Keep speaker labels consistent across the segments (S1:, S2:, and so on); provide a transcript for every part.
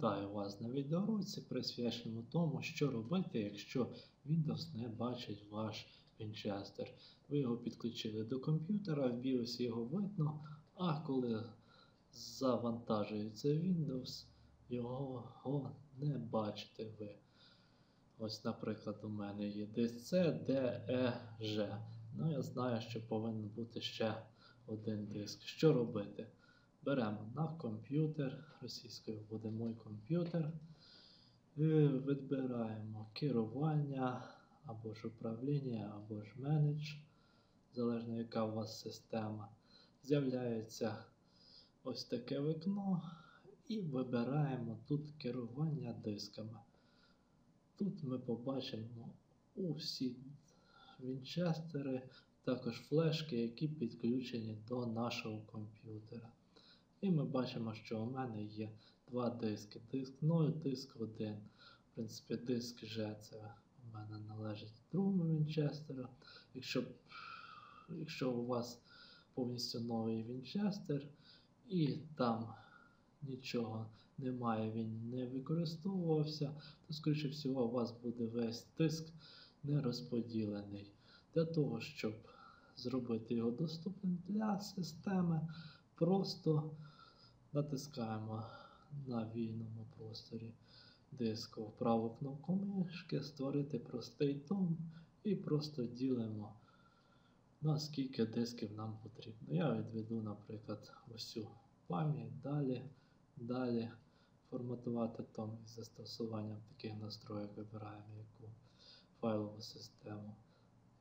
S1: Вітаю вас на відеоуроці, присвяченому тому, що робити, якщо Windows не бачить ваш Winchester. Ви його підключили до комп'ютера, в BIOS його видно, а коли завантажується Windows, його не бачите ви. Ось, наприклад, у мене є диск C, D, E, G. Ну, я знаю, що повинен бути ще один диск. Що робити? Беремо на комп'ютер, російською буде мой комп'ютер. Відбираємо керування або ж управління, або ж менедж, залежно яка у вас система. З'являється ось таке вікно, і вибираємо тут керування дисками. Тут ми побачимо усі вінчестери, також флешки, які підключені до нашого комп'ютера. І ми бачимо, що у мене є два диски. Диск 0, диск 1. В принципі, диск G це у мене належить другому Вінчестеру. Якщо, якщо у вас повністю новий Вінчестер і там нічого немає, він не використовувався, то, скоріше всього, у вас буде весь диск не розподілений. Для того, щоб зробити його доступним для системи, просто натискаємо на вільному просторі диску праву кнопку мишки, створити простий том і просто ділимо, наскільки дисків нам потрібно. Я відведу, наприклад, цю пам'ять, далі, далі форматувати том із застосуванням таких настроїк вибираємо яку файлову систему.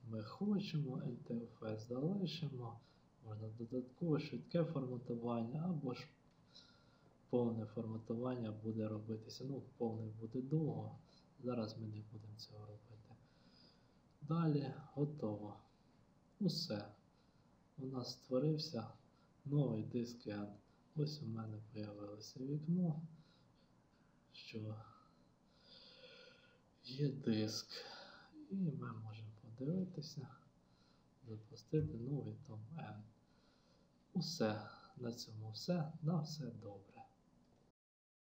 S1: Ми хочемо, NTFS залишимо, можна додаткове швидке форматування або ж повне форматування буде робитися. Ну, повне буде довго. Зараз ми не будемо цього робити. Далі готово. Усе. У нас створився новий диск N. Ось у мене з'явилося вікно, що є диск. І ми можемо подивитися, запустити новий там N. Усе. На цьому все. На все добре.